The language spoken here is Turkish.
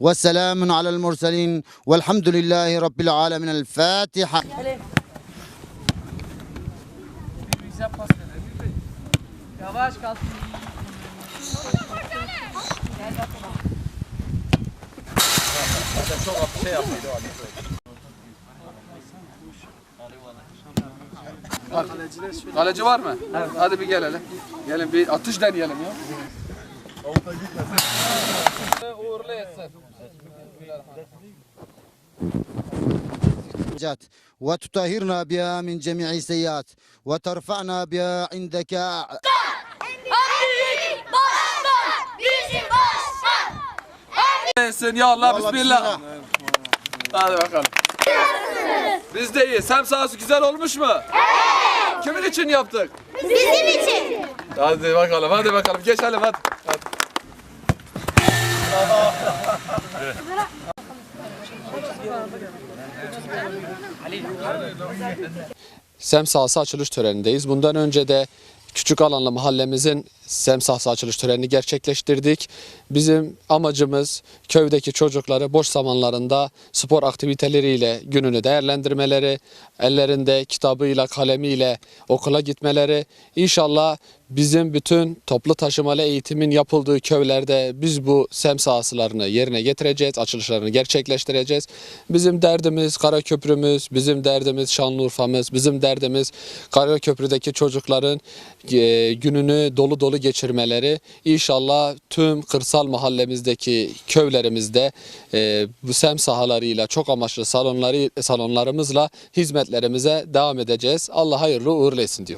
وسلام على المرسلين والحمد لله رب العالمين. الفاتحة. على جوار ما؟ هذا بيجي له يلا بي اتش دان يلا الحاجات وتطهرنا بها من جميع السيئات وترفعنا بها عندك Büyük başkan, bizim başkan. Etsin ya Allah Allah bismillah. Hadi bakalım. Biz de iyi. Sem sahası güzel olmuş mu? Evet. Kimin için yaptık? Bizim için. Hadi bakalım, hadi bakalım. Geçelim hadi. Sem açılış törenindeyiz. Bundan önce de Küçük Alanlı mahallemizin sem sahası açılış törenini gerçekleştirdik. Bizim amacımız köydeki çocukları boş zamanlarında spor aktiviteleriyle gününü değerlendirmeleri, ellerinde kitabıyla, kalemiyle okula gitmeleri. İnşallah bizim bütün toplu taşımalı eğitimin yapıldığı köylerde biz bu sem sahasılarını yerine getireceğiz, açılışlarını gerçekleştireceğiz. Bizim derdimiz Karaköprümüz, bizim derdimiz Şanlıurfa'mız, bizim derdimiz Karaköprü'deki çocukların e, gününü dolu dolu geçirmeleri. İnşallah tüm kırsal mahallemizdeki köylerimizde e, bu sem sahalarıyla çok amaçlı salonları salonlarımızla hizmetlerimize devam edeceğiz. Allah hayırlı uğurlu etsin diyor.